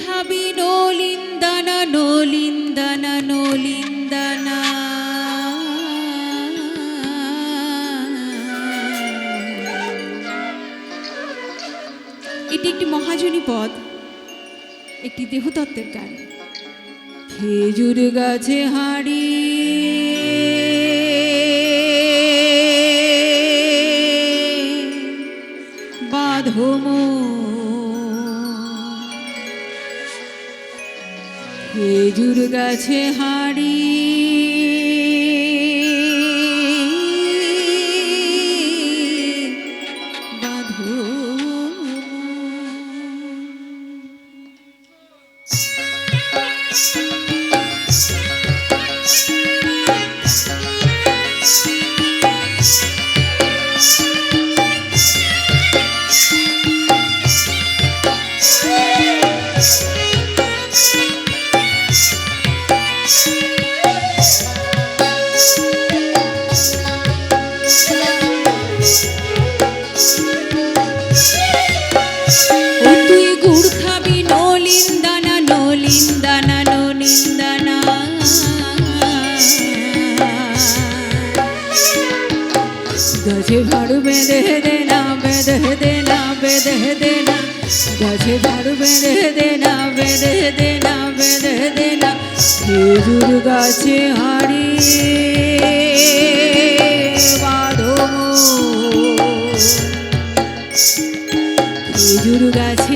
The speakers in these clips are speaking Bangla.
খাবি নলিন্দানা নলিন্দানা নলিন্দানা। এটি একটি মহাজনী পদ, একটি দেহতত্ত্বের গান। খেজুর গাছে হাড়ি। বাঁধম খেজুর গাছে হাড়ি গাছে ঝাড়ু বেঁধে দে না, বেঁধে দে না, বেঁধে দে না। গাছে ঝাড়ু বেঁধে দে না, বেঁধে দে না, বেঁধে দে না। খেজুর গাছে হাড়ি খেজুর গাছে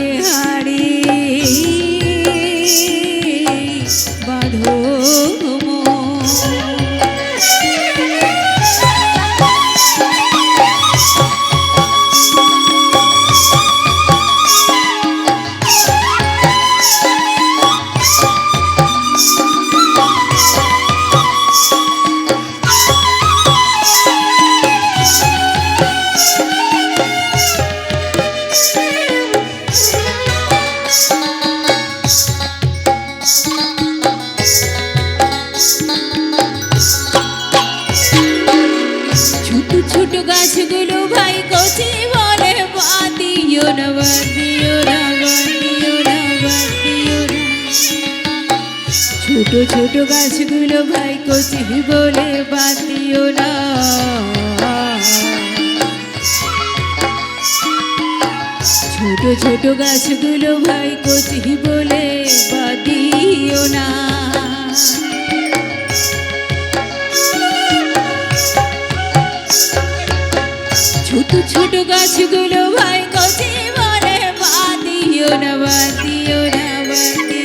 ছোট ছোট গাছগুলো ভাই কচি বলে বাদিও না। ছোট ছোট গাছগুলো ভাই কচি বলে বাদিও না। ছোট ছোট গাছগুলো ভাই কচি বলে বাদিও না বাদিও না বাদিও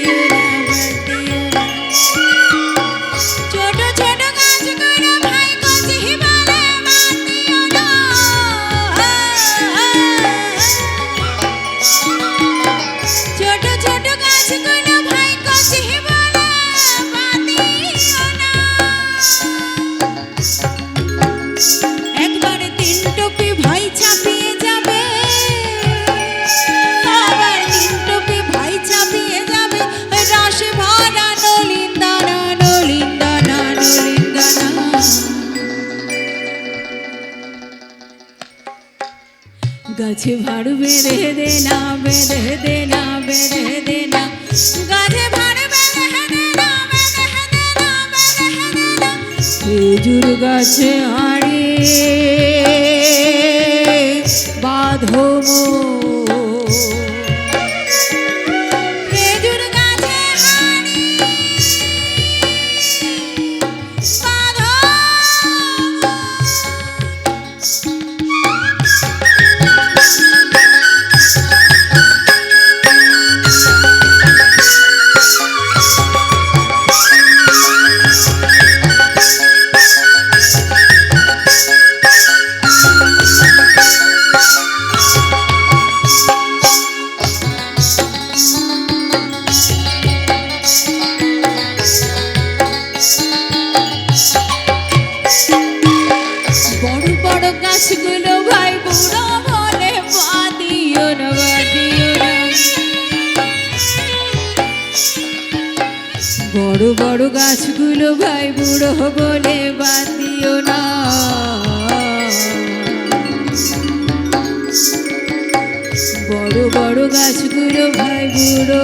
গাছে ভাড় বেড়ে দে না বেড়ে দে না বেড়ে দে না। গাছে ভাড় বেড়ে দে বেঁধে দে বেঁধে দে খেজুর গাছে আড়ে বাঁধো খেজুর বড় বড় গাছগুলো ভাই বুড়ো বলে বাতিও না। বড় বড় গাছগুলো ভাই বুড়ো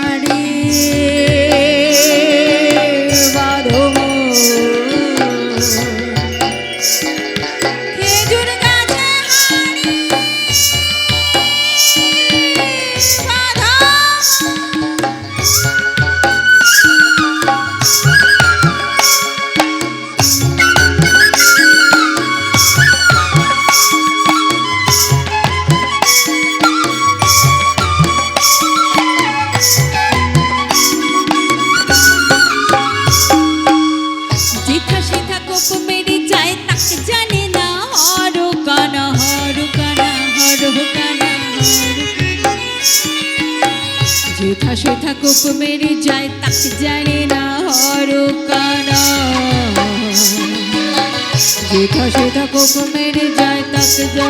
হুকুমের যায় তাকে জানে না হরকানা যেথা সেথা হুকুমের যায় তাকে যা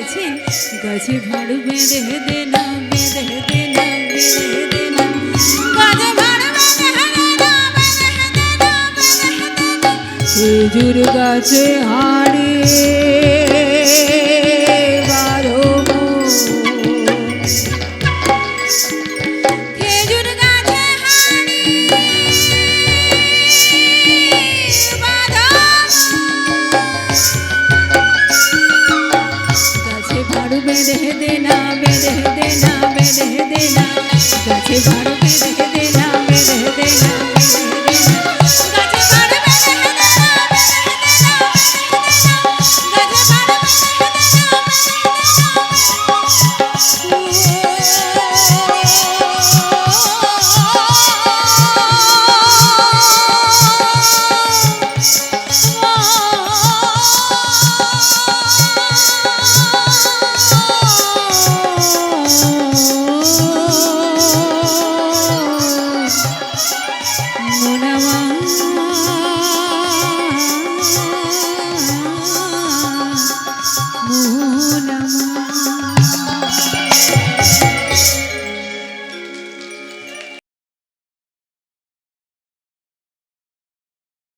গেছেন গাছে ভাড় বেঁধে দেনা বেঁধে দেনা বেঁধে দেনা। গাছে ভাড় বেঁধে দেনা বেঁধে দেনা গাছে হাড়ে। ঝাড়ু বেঁধে দেনা বেঁধে দেনা বেঁধে দেনা গাছে ঝাড়ু বেঁধে দেনা বেঁধে দেনা বেঁধে